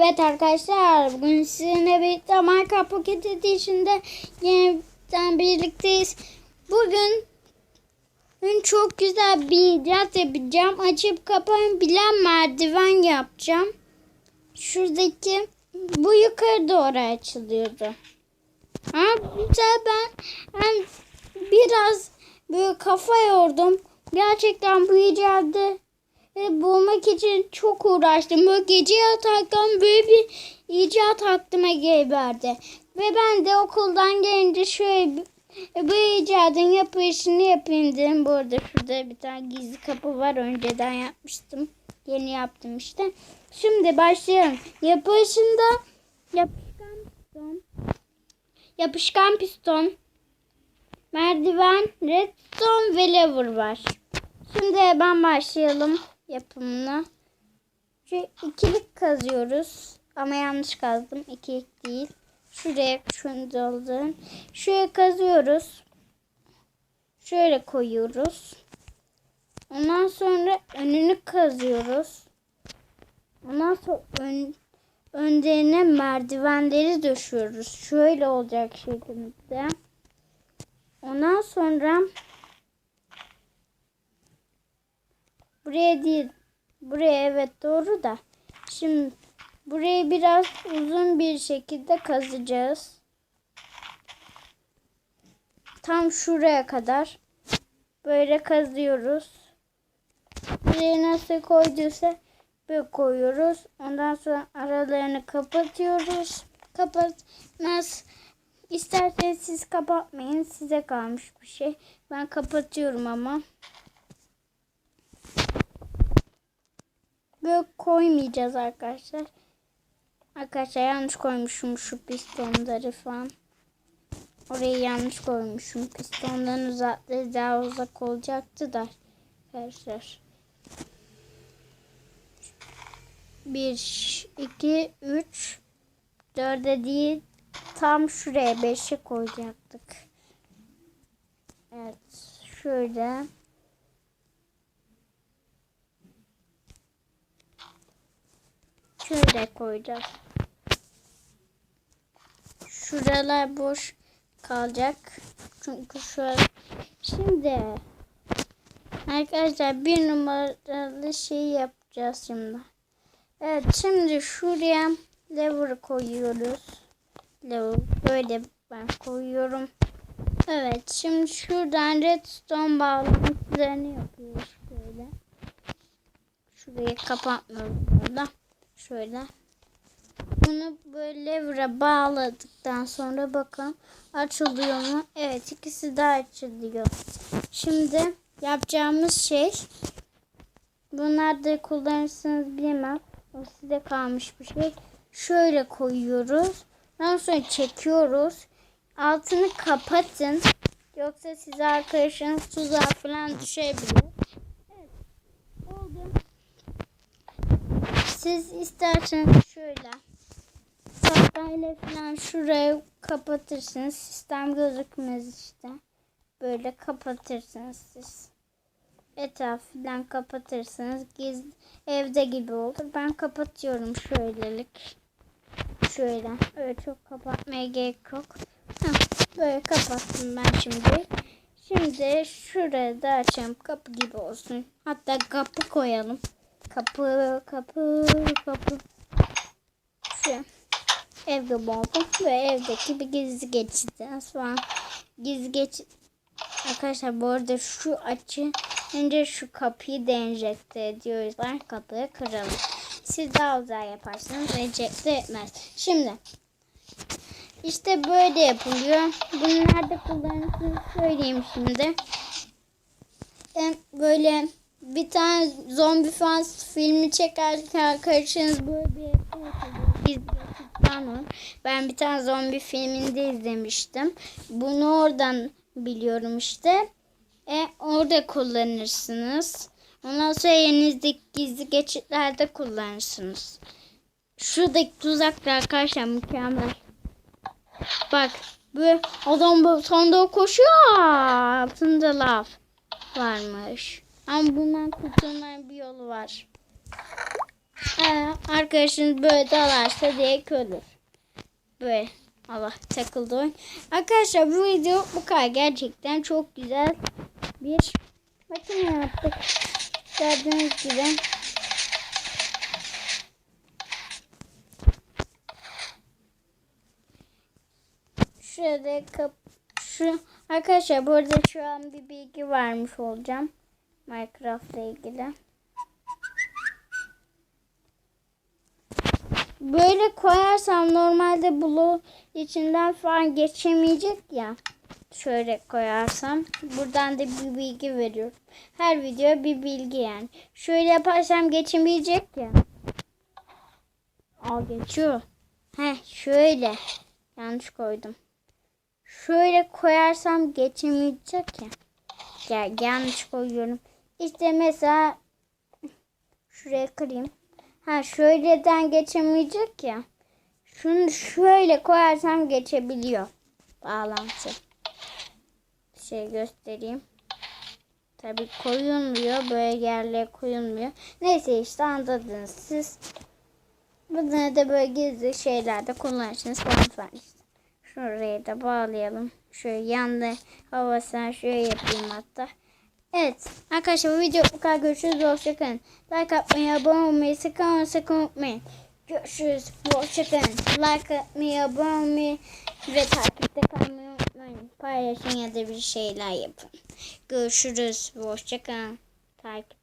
Evet arkadaşlar bugün sizinle birlikte Minecraft Pocket Edition'da yeniden birlikteyiz. Bugün çok güzel bir icat yapacağım. Açıp kapanabilen merdiven yapacağım. Şuradaki bu yukarı doğru açılıyordu. Ha, güzel ben, ben biraz böyle kafa yordum. Gerçekten bu icadı ve bulmak için çok uğraştım. Böyle gece yataktan böyle bir icat aklıma geldi. Ve ben de okuldan gelince şöyle bir, bu icadın yapışını yapayım dedim. Bu arada şurada bir tane gizli kapı var. Önceden yapmıştım. Yeni yaptım işte. Şimdi başlayalım. Yapışında yapışkan piston, yapışkan piston, merdiven, redstone ve lever var. Şimdi ben başlayalım yapımına. Şu ikilik kazıyoruz. Ama yanlış kazdım. İkilik değil. Şuraya şunu doldurun. Şuraya kazıyoruz. Şöyle koyuyoruz. Ondan sonra önünü kazıyoruz. Ondan sonra ön, önlerine merdivenleri döşüyoruz. Şöyle olacak şekilde. Ondan sonra Buraya değil. Buraya evet doğru da. Şimdi burayı biraz uzun bir şekilde kazacağız. Tam şuraya kadar. Böyle kazıyoruz. Buraya nasıl koyduysa böyle koyuyoruz. Ondan sonra aralarını kapatıyoruz. Kapatmaz. İsterseniz siz kapatmayın. Size kalmış bir şey. Ben kapatıyorum ama. Böyle koymayacağız arkadaşlar. Arkadaşlar yanlış koymuşum şu pistonları falan. Orayı yanlış koymuşum. Pistonların uzaklığı daha uzak olacaktı da. Arkadaşlar. 1, 2, 3, 4'e değil tam şuraya 5'e koyacaktık. Evet. Şöyle. Şöyle koyacağız. Şuralar boş kalacak. Çünkü şu şimdi arkadaşlar bir numaralı şey yapacağız şimdi. Evet şimdi şuraya lever koyuyoruz. Lever böyle ben koyuyorum. Evet şimdi şuradan redstone bağlantılarını yapıyoruz böyle. Şurayı kapatmıyoruz burada. Şöyle. Bunu böyle levre bağladıktan sonra bakın açılıyor mu? Evet ikisi de açılıyor. Şimdi yapacağımız şey bunlar da kullanırsınız bilmem. O size kalmış bir şey. Şöyle koyuyoruz. Ondan sonra çekiyoruz. Altını kapatın. Yoksa size arkadaşınız tuzağa falan düşebilir. Evet. Oldu. Siz isterseniz şöyle tahtayla falan şurayı kapatırsınız. Sistem gözükmez işte. Böyle kapatırsınız siz. Etraf falan kapatırsınız. Giz, evde gibi olur. Ben kapatıyorum şöylelik. Şöyle. Öyle çok kapatmaya gerek yok. Böyle kapattım ben şimdi. Şimdi şuraya da açalım. Kapı gibi olsun. Hatta kapı koyalım. Kapı, kapı, kapı. Şu. Evde buldum ve evdeki bir gizli geçitten sonra gizli geç arkadaşlar bu arada şu açı önce şu kapıyı da enjekte ediyorlar kapıyı kıralım. Siz daha güzel yaparsanız enjekte etmez. Şimdi işte böyle yapılıyor. Bunu nerede kullanırsınız söyleyeyim şimdi. Böyle bir tane zombi fan filmi çekerken arkadaşınız böyle bir izliyorsunuz. Ben bir tane zombi filminde izlemiştim. Bunu oradan biliyorum işte. E, orada kullanırsınız. Ondan sonra elinizdeki gizli geçitlerde kullanırsınız. Şuradaki tuzaklar arkadaşlar mükemmel. Bak bu adam bu sonunda koşuyor. Altında lav varmış. Ama bundan kurtulmanın bir yolu var. Ee, arkadaşınız böyle dalarsa direkt ölür. Böyle. Allah takıldı. Arkadaşlar bu video bu kadar. Gerçekten çok güzel bir makine yaptık. Gördüğünüz gibi. Şurada kap şu arkadaşlar bu arada şu an bir bilgi vermiş olacağım Minecraft ile ilgili. Böyle koyarsam normalde bloğu içinden falan geçemeyecek ya. Şöyle koyarsam buradan da bir bilgi veriyorum. Her video bir bilgi yani. Şöyle yaparsam geçemeyecek ya. Aa geçiyor. Heh şöyle. Yanlış koydum. Şöyle koyarsam geçemeyecek ya. Gel yanlış koyuyorum. İşte mesela şuraya kırayım. Ha şöyleden geçemeyecek ya. Şunu şöyle koyarsam geçebiliyor. Bağlantı. Bir şey göstereyim. Tabi koyulmuyor. Böyle yerlere koyulmuyor. Neyse işte anladınız siz. Bunları da böyle gizli şeylerde kullanırsınız falan işte. Şuraya da bağlayalım. Şöyle yandı havasına şöyle yapayım hatta. Evet arkadaşlar bu video bu kadar görüşürüz. Hoşçakalın. Like atmayı, abone olmayı sakın sakın unutmayın. Görüşürüz. Hoşçakalın. Like atmayı, abone olmayı ve takipte kalmayı unutmayın. Paylaşın ya da bir şeyler yapın. Görüşürüz. Hoşçakalın. Takip